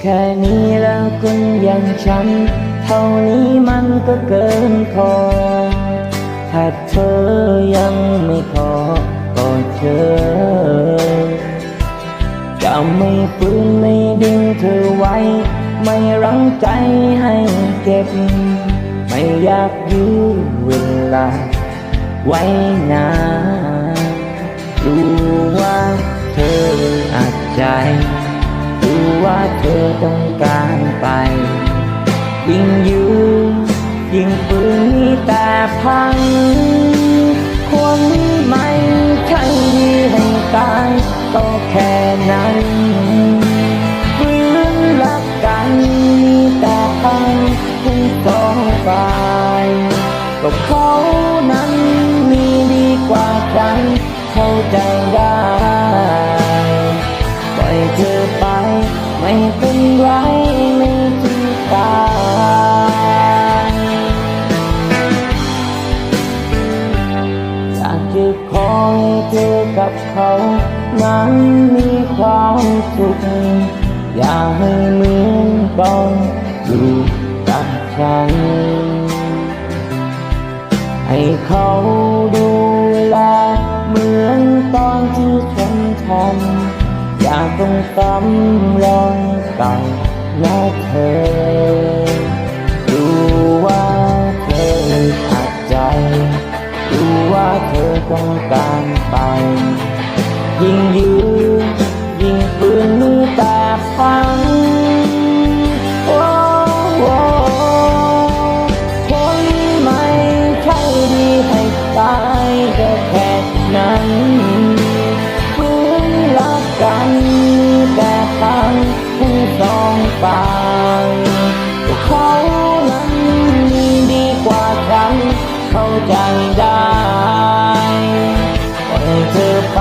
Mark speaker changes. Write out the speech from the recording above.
Speaker 1: แค่นี้แล้วคนอย่างฉันเท่านี้มันก็เกินพอถ้าเธอยังไม่พอก็เจอจะไม่ปืนไม่ดึงเธอไว้ ไม่รั้งใจให้เก็บ ไม่อยากยื้อเวลา ไว้นานรู้ว่าเธออาจใจ ว่าเธอต้องการไป ยิ่งยื้อยิ่งปืนมีแต่พังคนไม่ใช่ดีให้ตายก็แค่นั้นฝืนรักกันมีแต่พังทั้งสองฝ่ายก็เขานั้นมีดีกว่าฉันเข้าใจได้ปล่อยเธอ ไม่เป็นไรไม่ถึงตายอยากจะขอให้เธอกับเขานั้นมีความสุขอย่าให้เหมือนตอนอยู่กับฉัน ให้เขาดูแลเหมือนตอนที่ฉันทำ อย่าต้องซ้ำรอยเก่าและเธอ รู้ว่าเธอขัดใจ รู้ว่าเธอต้องการไป ยิ่งยื้อยิ่งปืนมือตา กันแต่พังทั้งสองฝ่ายเขานั้นมีดีกว่าฉันเข้าใจได้ปล่อยเธอไป